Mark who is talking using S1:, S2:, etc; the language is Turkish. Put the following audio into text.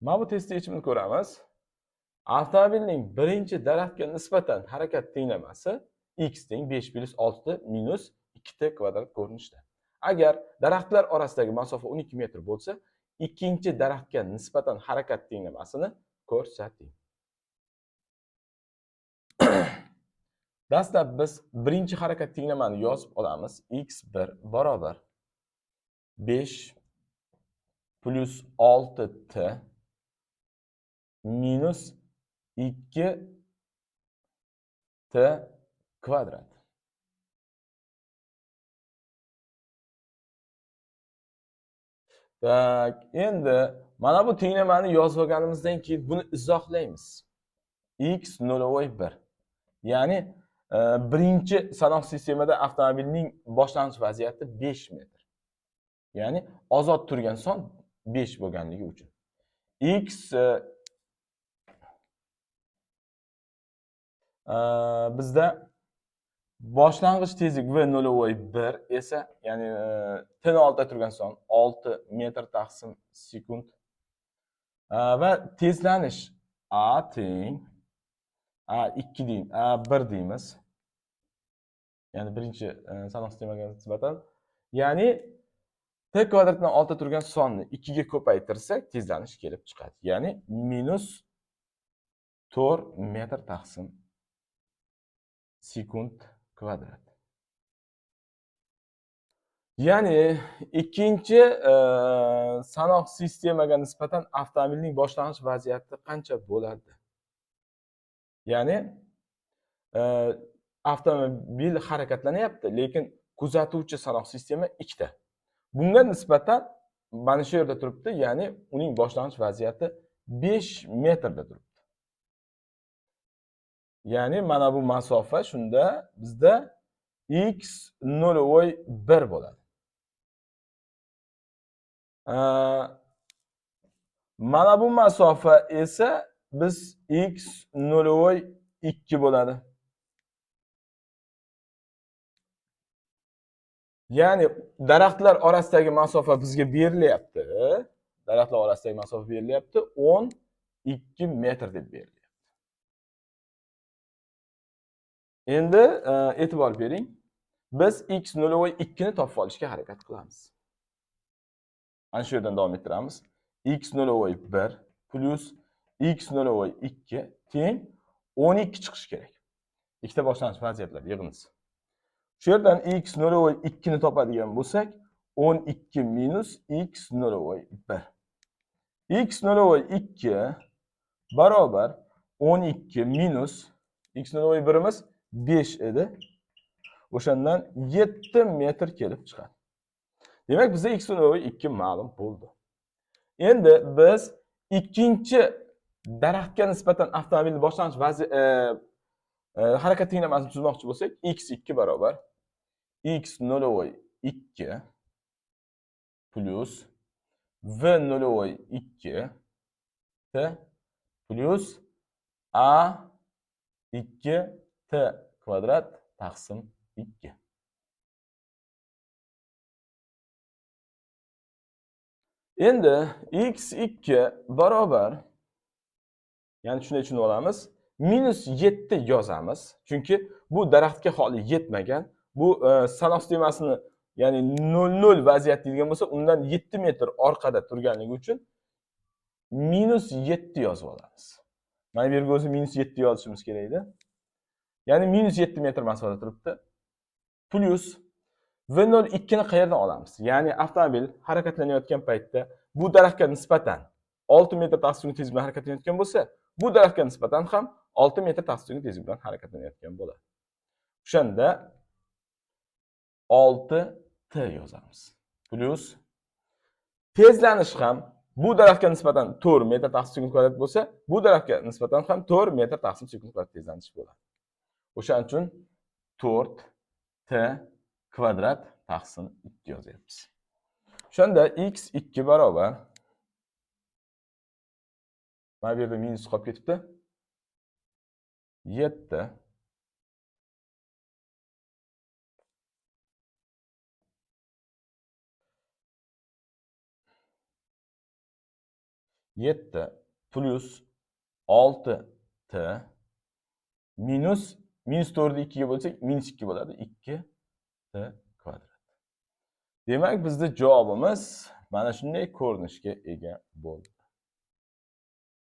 S1: Mana bu testda yechimini ko'ramiz. Avtomobilning birinchi daraxtga nisbatan harakat tenglamasi x teng besh plyus olti minus 2t kvadrat ko'rinishda. Agar daraxtlar orasidagi masofa 12 metr bo'lsa, ikkinchi daraxtga nisbatan harakat tenglamasini ko'rsating. Dastlab biz birinchi harakat tenglamani yozib olamiz. x1 barobar 5 plyus 6t minus 2 t kvadrat. Tak, endi mana bu tenglamani yozib olganimizdan keyin buni izohlaymiz. x nolvoy 1. Ya'ni e, birinchi sanoq sistemada avtomobilning boshlang'ich vaziyati 5 metr. Ya'ni ozod turgan son 5 bo'lganligi uchun. x e, bizda boshlang'ich tezlik v nolvoy 1 esa ya'ni t oldida turgan son 6 metr taqsim sekund. E, va tezlanish a teng a 2 deymiz a 1 deymiz ya'ni birinchi e, sanoq sistemaga nisbatan ya'ni t kvadratdan oldida turgan sonni 2 ga ko'paytirsak tezlanish kelib chiqadi ya'ni minus 4 metr taqsim sekund kvadrat. Ya'ni ikkinchi e, sanoq sistemaga nisbatan avtomobilning boshlang'ich vaziyati qancha bo'ladi ya'ni e, avtomobil harakatlanyapti lekin kuzatuvchi sanoq sistema ikkita. Bunga nisbatan mana shu yerda turibdi ya'ni uning boshlang'ich vaziyati 5 metrda turibdi. Ya'ni mana bu masofa shunda bizda x nolvoy 1 bo'ladi. Mana bu masofa esa biz x nolvoy 2 bo'ladi. Ya'ni daraxtlar orasidagi masofa bizga berilyapti. Daraxtlar orasidagi masofa berilyapti. 12 metr deb berilyapti endi e, e'tibor bering. Biz x nolvoy 2 ni topib olishga harakat qilamiz. Ana shu yerdan davom ettiramiz. X nolvoy 1 plus x nolvoy 2 teng 12 chiqishi kerak. İkkita boshlang'ich vaziyatlar yig'indisi shu yerdan x nolvoy 2 ni topadigan bo'lsak 12 minus x nolvoy 1 x nolvoy 2 barobar 12 minus x nolvoy 1imiz 5 edi o'shandan 7 metr kelib chiqadi Demak bizda x nolvoy 2 ma'lum bo'ldi. Endi biz ikkinchi daraxtga nisbatan avtomobilni boshlang'ich vazi e, e, harakat tenglamasini tuzmoqchi bo'lsak, x2 barobar x nolvoy 2 plus v nolvoy 2 t plus a 2 t kvadrat taqsim 2. Endi x2 barobar ya'ni shunday tushunib olamiz. Minus 7 yozamiz. Chunki bu daraxtga holi yetmagan. Bu e, sanoq sistemasini ya'ni 0 0 vaziyat deydigan bo'lsa, undan 7 metr orqada turganligi uchun minus 7 yozib olamiz. Mana bu yerga o'zi minus 7 yozishimiz kerak edi. Ya'ni minus 7 metr masofada turibdi. Plus V02 ni qayerdan olamiz? Ya'ni avtomobil harakatlanayotgan paytda bu daraxtga nisbatan 6 metr taqsim tezlik bilan harakatlanayotgan bo'lsa, bu daraxtga nisbatan ham 6 metr taqsim tezlik bilan harakatlanayotgan bo'ladi. O'shanda 6t yozamiz. Plus tezlanish ham bu daraxtga nisbatan 4 metr taqsim sekund kvadrat bo'lsa, bu daraxtga nisbatan ham 4 metr taqsim sekund kvadrat tezlanish bo'ladi. O'shaning uchun 4t kvadrat taqsim 2 yozyapmiz. O'shanda x2 barobar mana bu yerda minus qolib ketibdi. 7 7 7 plus 6t minus minus 4'ü 2'ye bölsek minus 2 bo'ladi 2t kvadrat. Demak bizda javobimiz mana shunday ko'rinishga ega bo'ldi.